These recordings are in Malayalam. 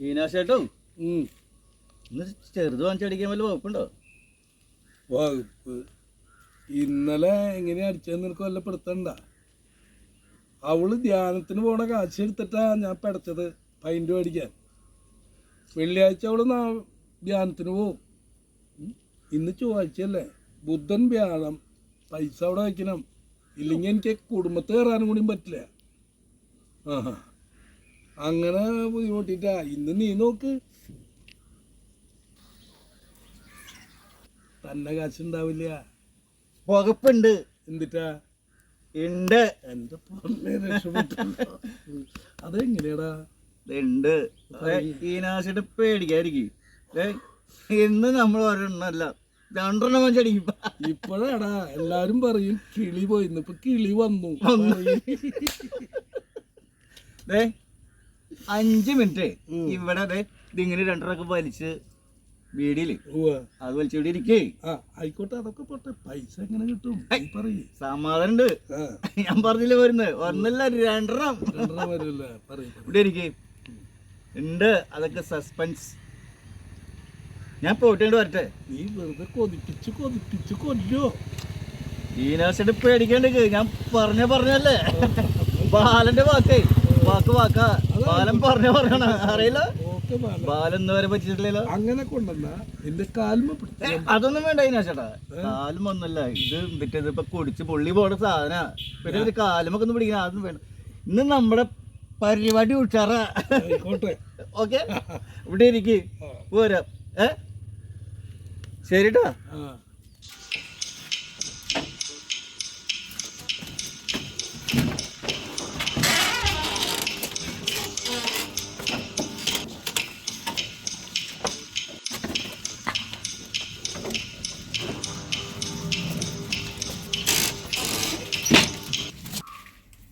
ഈനാശേട്ടോ. ഇന്ന് ചെറുത് വാങ്ങിച്ചടിക്കാൻ വല്ല വകുപ്പുണ്ടോ? വകുപ്പ്. ഇന്നലെ എങ്ങനെ അടിച്ചെന്ന് നിനക്ക് വല്ല പെടുത്തണ്ട അവൾ ധ്യാനത്തിന് പോണ കാശ് എടുത്തിട്ടാ ഞാൻ പെടച്ചത് പൈന്റ് മേടിക്കാൻ. വെള്ളിയാഴ്ച അവൾ നാ- ധ്യാനത്തിന് പോവും. ഇന്ന് ചൊവ്വാഴ്ചയല്ലേ. ബുദ്ധൻ വ്യാഴം. പൈസ അവിടെ വയ്ക്കണം ഇല്ലെങ്കിൽ എനിക്ക് കുടുംബത്ത് കയറാനും കൂടിയും പറ്റില്ല. ആഹാ. അങ്ങനെ ബുദ്ധിമുട്ടിട്ടാ. ഇന്ന് നീ നോക്ക്. തന്നെ കാശുണ്ടാവില്ല. പുകപ്പുണ്ട് എന്തിട്ടാ? ഉണ്ട് എന്റെ പൊന്നെ രക്ഷപ്പെട്ടല്ലോ അതെങ്ങനെയാടാ? ഉണ്ട് ഈനാശിട്ട് പേടിക്കായിരിക്കും ഏ ഇന്ന് നമ്മൾ ഒരെണ്ണല്ല രണ്ടെണ്ണം വെച്ചടിക്കും ഇപ്പോഴാടാ. എല്ലാരും പറയും കിളി പോയിന്ന് ഇപ്പൊ കിളി വന്നു. ദേ അഞ്ച് മിനിറ്റ് ഇവിടെ അതെ ഇതിങ്ങനെ രണ്ടെണ്ണൊക്കെ വലിച്ച് വീടിൽ അത് അത് വലിച്ചുവിടെ ഇരിക്കേ. ആയിക്കോട്ടെ അതൊക്കെ പോട്ടെ. പൈസ എങ്ങനെ കിട്ടും? സമാധാനം ഉണ്ട് ഞാൻ പറഞ്ഞില്ല വരുന്നത്? ഒന്നല്ല രണ്ടെണ്ണം. ഇവിടെ ഇരിക്കേ. ഉണ്ട് അതൊക്കെ സസ്പെൻസ് ഞാൻ പോയിട്ടുണ്ട് വരട്ടെ. നീ വെറുതെ കൊതിപ്പിച്ച് കൊതിപ്പിച്ച് കൊല്ലോ. ഈ നേഴ്സിന്റെ പേടിക്കണ്ടേ ഞാൻ പറഞ്ഞ പറഞ്ഞല്ലേ? ബാലന്റെ വാക്കേ. വാക്ക് വാക്ക. ബാലൻ പറഞ്ഞ പറഞ്ഞാണ് അറിയില്ല? ബാലൻ. വരെ പറ്റിയിട്ടില്ലല്ലോ. അങ്ങനെ കൊണ്ടുവന്ന നിന്റെ കാൽമ അതൊന്നും വേണ്ട ചേട്ടാ. കാലും ഒന്നല്ല ഇത് മറ്റേത് ഇപ്പൊ കുടിച്ച് പൊള്ളി പോണ സാധന. പിന്നെ ഒരു കാലുമൊക്കെ ഒന്ന് പിടിക്കണം അതൊന്നും വേണ്ട. ഇന്ന് നമ്മുടെ പരിപാടി ഉഷാറാ. ഓക്കെ? ഇവിടെ ഇരിക്കും. പോരാ. ഏ? ശരിട്ടാ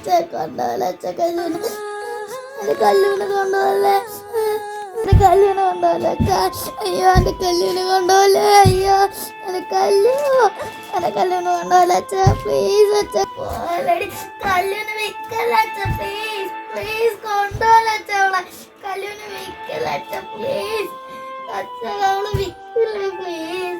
അച്ഛ കൊണ്ടുപോകല അച്ഛ കല്ലിന് എന്റെ കല്ലിന് കൊണ്ടുപോകല്ലേ? എന്റെ കല്ലിന് കൊണ്ടുപോകല അച്ഛ അയ്യോ എന്റെ കല്ലിന് കൊണ്ടുപോകല്ലേ? അയ്യോ എന്റെ കല്ലു എന്റെ കല്ലിന് കൊണ്ടുപോകല അച്ഛ പ്ലീസ് അച്ഛ പോലടി കല്ലിന് വിക്കല്ല അച്ഛ പ്ലീസ് പ്ലീസ് കൊണ്ടുപോകല അച്ഛ അവളെ. കല്ലിന് അച്ഛ പ്ലീസ് അച്ഛ അവൾ വിക്കില്ല പ്ലീസ്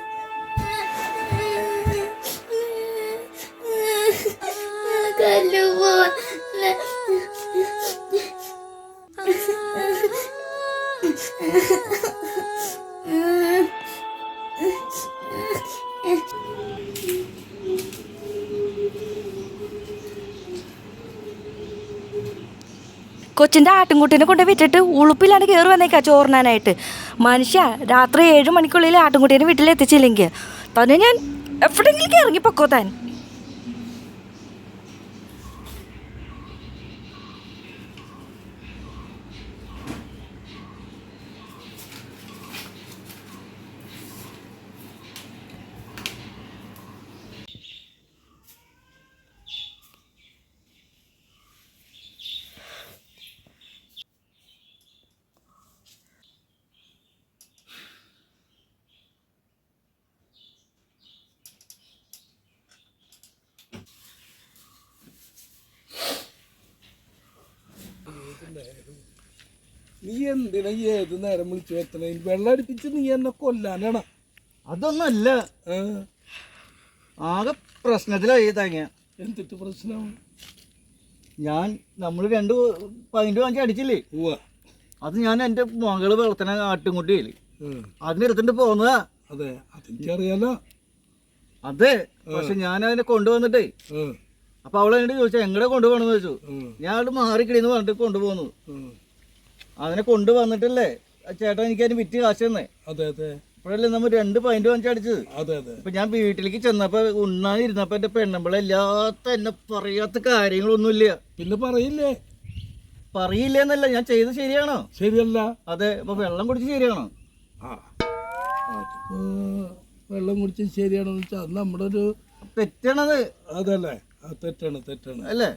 കൊച്ചിന്റെ ആട്ടിൻകുട്ടീനെ കൊണ്ട് വിറ്റിട്ട് ഉളുപ്പിലാണ് കയറി വന്നേക്കാ ചോറിനാനായിട്ട് മനുഷ്യ രാത്രി ഏഴ് മണിക്കുള്ളിൽ ആട്ടിൻകുട്ടീനെ വീട്ടിലെത്തിച്ചില്ലെങ്കിൽ. തന്നെ ഞാൻ എവിടെയെങ്കിലും ഇറങ്ങി പൊക്കോ താൻ? നീ എന്തിനാ ഈ ഏത് നേരം വിളിച്ചു എത്തണേ വെള്ളം അടിപ്പിച്ച് നീ എന്നെ കൊല്ലാനാണ്. അതൊന്നല്ല. ആകെ പ്രശ്നത്തിലായി തങ്ങ. എന്തിട്ട് പ്രശ്നം? ഞാൻ നമ്മൾ രണ്ട് പതിനഞ്ച് വാങ്ങി അടിച്ചില്ലേ? അത് ഞാൻ എന്റെ മകൾ വളർത്തണ ആട്ടുംകുട്ടിയില്ലേ? ഉം. അതിനെടുത്തിട്ട് പോന്നതാ അതെ അതെനിക്കറിയാലോ. അതെ പക്ഷെ ഞാൻ അതിനെ കൊണ്ടുവന്നിട്ടേ അപ്പൊ അവളെ എന്നോട് ചോദിച്ചു എങ്ങടെ കൊണ്ടുപോകണമെന്ന് ചോദിച്ചു. ഞാൻ അവിടെ മാറിക്കിടന്ന് പറഞ്ഞിട്ട് കൊണ്ടുപോകുന്നു അങ്ങനെ അതിനെ കൊണ്ടുവന്നിട്ടല്ലേ ചേട്ടൻ എനിക്ക് അതിന് വിറ്റ് കാശ് തന്നെ. അപ്പോഴല്ലേ നമ്മൾ രണ്ട് പൈന്റ് വാങ്ങിച്ചടിച്ചത് ഇപ്പൊ ഞാൻ വീട്ടിലേക്ക് ചെന്നപ്പോ ഉണ്ണാനിരുന്നപ്പോ എന്റെ പെണ്ണമ്പളെ എല്ലാത്ത എന്നെ പറയാത്ത കാര്യങ്ങളൊന്നുമില്ല. പിന്നെ പറയില്ലേ? പറയില്ല എന്നല്ല ഞാൻ ചെയ്ത് ശരിയാണോ? ശരിയല്ല. അതെ അപ്പൊ വെള്ളം കുടിച്ച് ശരിയാണോ? വെള്ളം കുടിച്ച് ശരിയാണോ വെച്ചാൽ നമ്മുടെ ഒരു തെറ്റാണത്. അതല്ലേ. തെറ്റാണ് തെറ്റാണ്. അല്ലേ?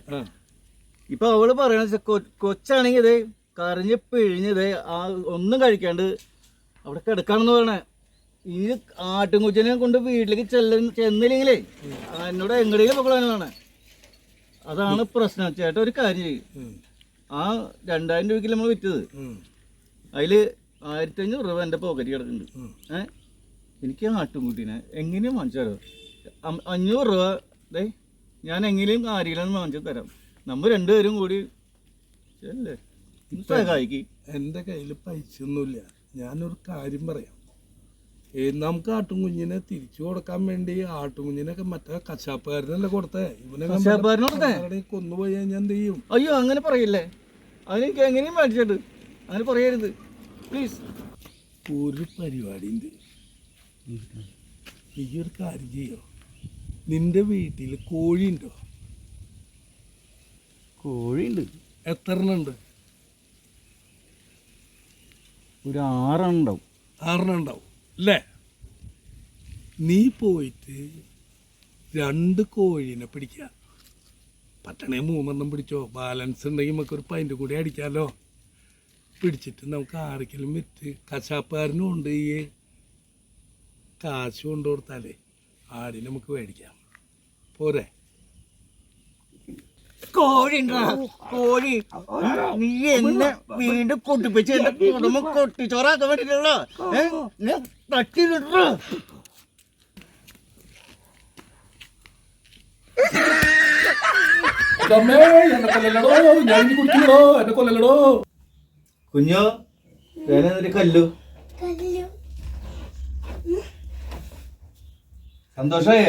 ഇപ്പൊ അവൾ പറയണ കൊച്ചാണെങ്കിൽ ഇത് കരഞ്ഞ് പിഴിഞ്ഞത് ആ ഒന്നും കഴിക്കാണ്ട് അവിടെ കിടക്കാണെന്ന് പറയണേ. ഈ ആട്ടുംകുച്ചിനെ കൊണ്ട് വീട്ടിലേക്ക് ചെല്ല ചെന്നില്ലെങ്കിലേ എന്നോട് എങ്ങടെയും പൊക്കളാണ് അതാണ് പ്രശ്നം. ചേട്ടാ ഒരു കാര്യം ചെയ്യും. ആ രണ്ടായിരം രൂപയ്ക്ക് നമ്മൾ വിറ്റത്. അതിൽ അതിൽ ആയിരത്തി അഞ്ഞൂറ് രൂപ എന്റെ പോക്കറ്റ് കിടക്കുന്നുണ്ട് ഏഹ് എനിക്ക് ആട്ടുംകുട്ടീനെ എങ്ങനെയും വാങ്ങിച്ചു അഞ്ഞൂറ് രൂപ ദേ ഞാൻ എങ്ങനെയും ആരെങ്കിലും വാങ്ങിച്ചു തരാം. നമ്മൾ രണ്ടുപേരും കൂടി അല്ലേ സഹായിക്ക്. എന്റെ കയ്യിൽ പൈസ ഒന്നുമില്ല ഞാനൊരു കാര്യം പറയാം. ഏ, നമുക്ക് ആട്ടുംകുഞ്ഞിനെ തിരിച്ചു കൊടുക്കാൻ വേണ്ടി ആട്ടുംകുഞ്ഞിനൊക്കെ മറ്റേ കശാപ്പുകാരനല്ലേ കൊടുത്തേ? ഇവനെ? കൊന്നുപോയി ഞാൻ എന്ത് ചെയ്യും? അയ്യോ അങ്ങനെ പറയില്ലേ? അതിനെനിക്ക് എങ്ങനെയും മേടിച്ചിട്ട് അങ്ങനെ പറയരുത്. പ്ലീസ് ഒരു പരിപാടി ഉണ്ട് ഈ ഒരു കാര്യം ചെയ്യോ? നിന്റെ വീട്ടിൽ കോഴിയുണ്ടോ? കോഴിയുണ്ട്. എത്ര എണ്ണം ഉണ്ട് ഒരു ആറെണ്ണം ഉണ്ടാവും ആറെണ്ണം ഉണ്ടാവും അല്ലേ? നീ പോയിട്ട് രണ്ട് കോഴീനെ പിടിക്കുക. പട്ടണേ മൂന്നെണ്ണം പിടിച്ചോ? ബാലൻസ് ഉണ്ടെങ്കിൽ നമുക്ക് ഒരു പൈന്റ് കൂടി അടിക്കാമല്ലോ പിടിച്ചിട്ട് നമുക്ക് ആർക്കെങ്കിലും വിറ്റ് കശാപ്പുകാരനും ഉണ്ട് ഈ കാശ് കൊണ്ടു കൊടുത്താലേ ആടിനെ നമുക്ക് മേടിക്കാം. പോരെ. കോഴി കോഴി. നീ എന്നെ വീണ്ടും കൊട്ടിപ്പിച്ച് എന്റെ കുടുംബം കൊട്ടിച്ചോറാക്കാൻ വേണ്ടിട്ടുള്ള തട്ടിട്ടോ കുഞ്ഞോ വേനൊരു കല്ലു? കല്ലു. സന്തോഷമായ